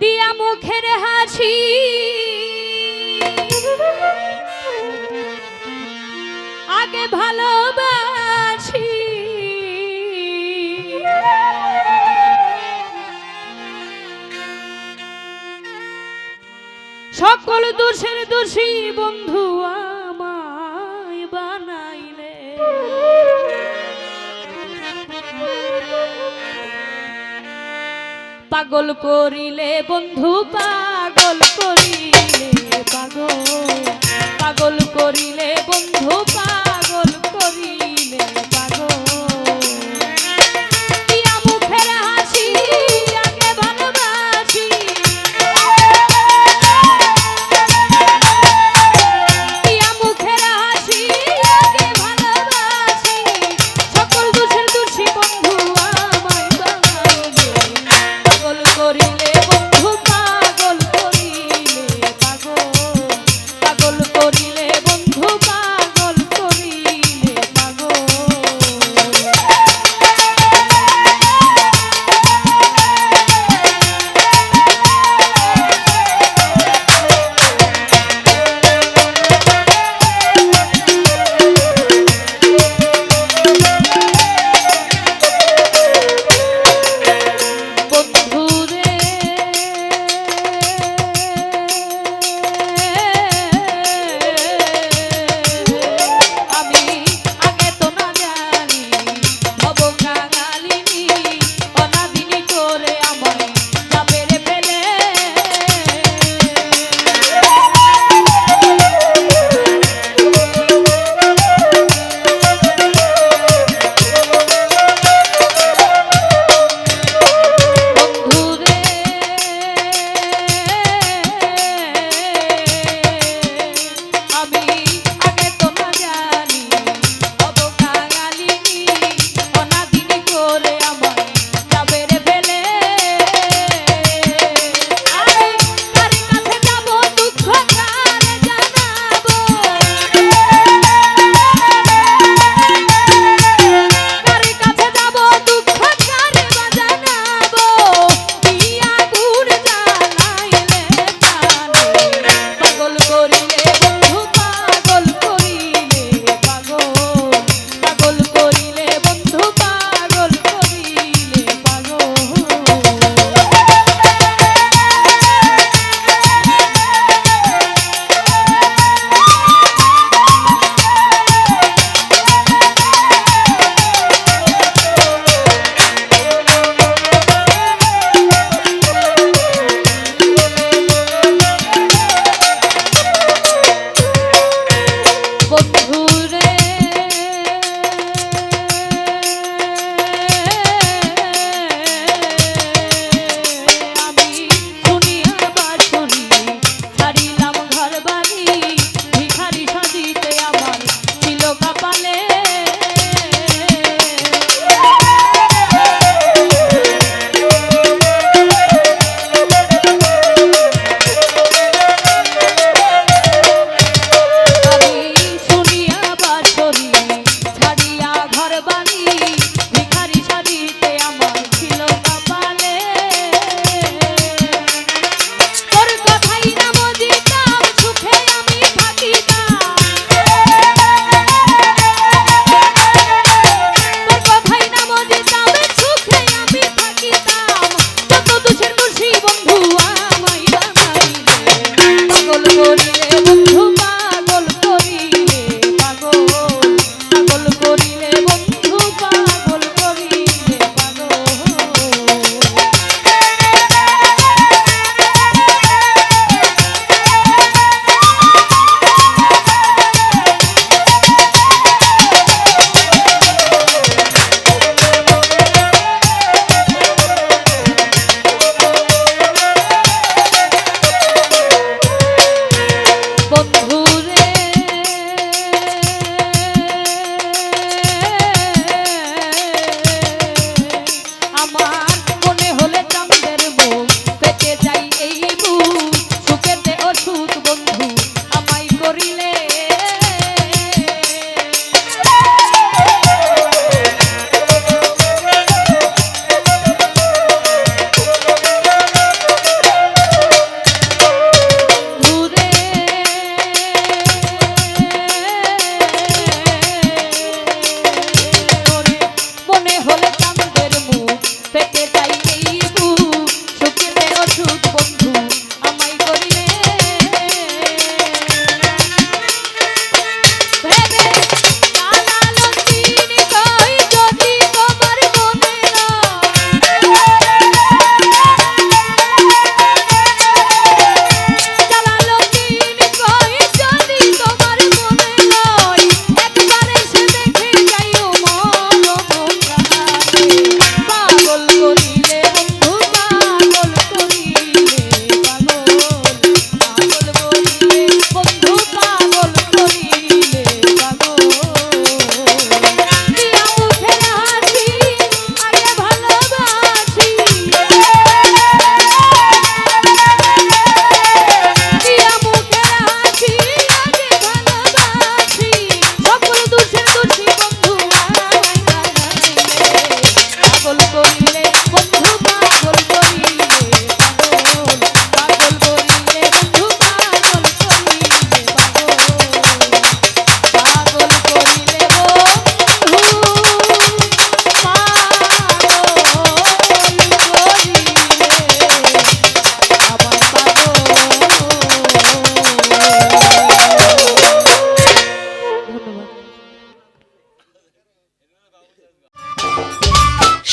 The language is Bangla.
দিয়া মুখের হাসি। আগে ভালোবাসি। সকল দোষের দোষী বন্ধু আমায় পাগল করিলে বন্ধু পাগল করিলে পাগল পাগল করিলে বন্ধু পাগল করিলে।